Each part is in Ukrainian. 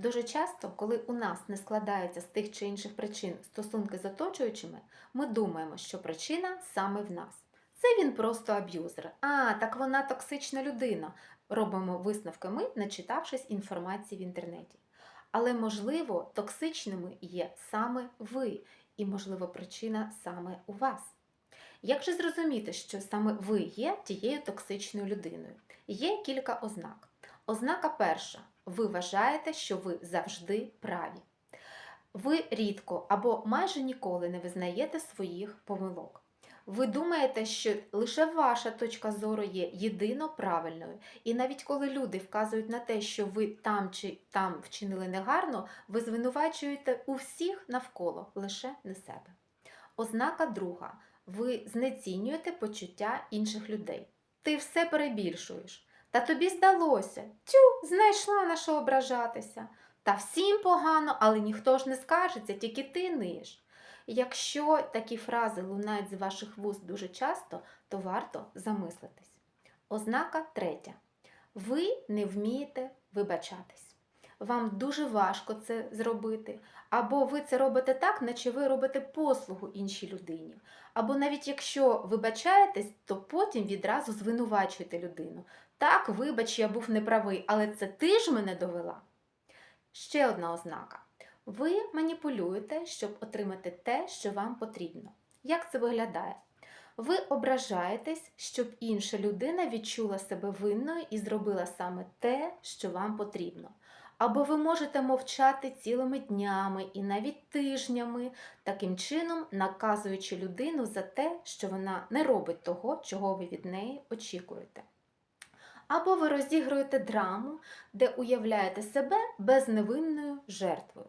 Дуже часто, коли у нас не складаються з тих чи інших причин стосунки з оточуючими, ми думаємо, що причина саме в нас. Це він просто аб'юзер. А, так вона токсична людина. Робимо висновки ми, начитавшись інформації в інтернеті. Але, можливо, токсичними є саме ви, і, можливо, причина саме у вас. Як же зрозуміти, що саме ви є тією токсичною людиною? Є кілька ознак. Ознака перша. Ви вважаєте, що ви завжди праві. Ви рідко або майже ніколи не визнаєте своїх помилок. Ви думаєте, що лише ваша точка зору є єдино правильною, і навіть коли люди вказують на те, що ви там чи там вчинили негарно, ви звинувачуєте у всіх навколо, лише не себе. Ознака друга. Ви знецінюєте почуття інших людей. Ти все перебільшуєш. Та тобі здалося, тю, знайшла на що ображатися. Та всім погано, але ніхто ж не скаржиться, тільки ти ниш. Якщо такі фрази лунають з ваших вуст дуже часто, то варто замислитись. Ознака третя. Ви не вмієте вибачатись. Вам дуже важко це зробити, або ви це робите так, наче ви робите послугу іншій людині. Або навіть якщо вибачаєтесь, то потім відразу звинувачуєте людину. Так, вибач, я був неправий, але це ти ж мене довела. Ще одна ознака. Ви маніпулюєте, щоб отримати те, що вам потрібно. Як це виглядає? Ви ображаєтесь, щоб інша людина відчула себе винною і зробила саме те, що вам потрібно. Або ви можете мовчати цілими днями і навіть тижнями, таким чином наказуючи людину за те, що вона не робить того, чого ви від неї очікуєте. Або ви розігруєте драму, де уявляєте себе безневинною жертвою.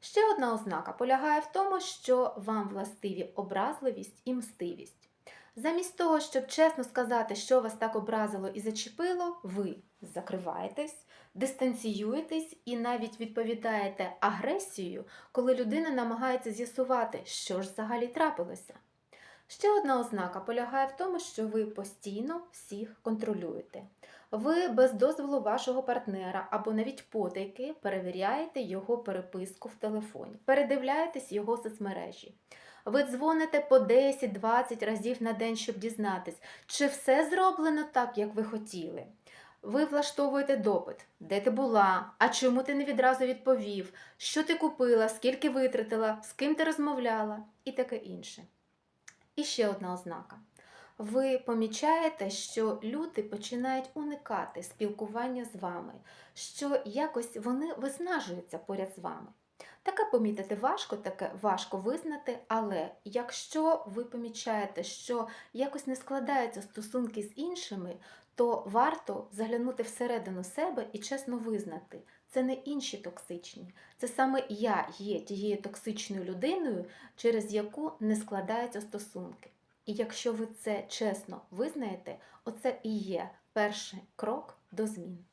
Ще одна ознака полягає в тому, що вам властиві образливість і мстивість. Замість того, щоб чесно сказати, що вас так образило і зачепило, ви закриваєтесь, дистанціюєтесь і навіть відповідаєте агресією, коли людина намагається з'ясувати, що ж взагалі трапилося. Ще одна ознака полягає в тому, що ви постійно всіх контролюєте. Ви без дозволу вашого партнера або навіть потайки перевіряєте його переписку в телефоні, передивляєтесь його соцмережі. Ви дзвоните по 10-20 разів на день, щоб дізнатись, чи все зроблено так, як ви хотіли. Ви влаштовуєте допит, де ти була, а чому ти не відразу відповів, що ти купила, скільки витратила, з ким ти розмовляла і таке інше. І ще одна ознака. Ви помічаєте, що люди починають уникати спілкування з вами, що якось вони виснажуються поряд з вами. Таке помітити важко, таке важко визнати, але якщо ви помічаєте, що якось не складаються стосунки з іншими, то варто заглянути всередину себе і чесно визнати, це не інші токсичні, це саме я є тією токсичною людиною, через яку не складаються стосунки. І якщо ви це чесно визнаєте, оце і є перший крок до змін.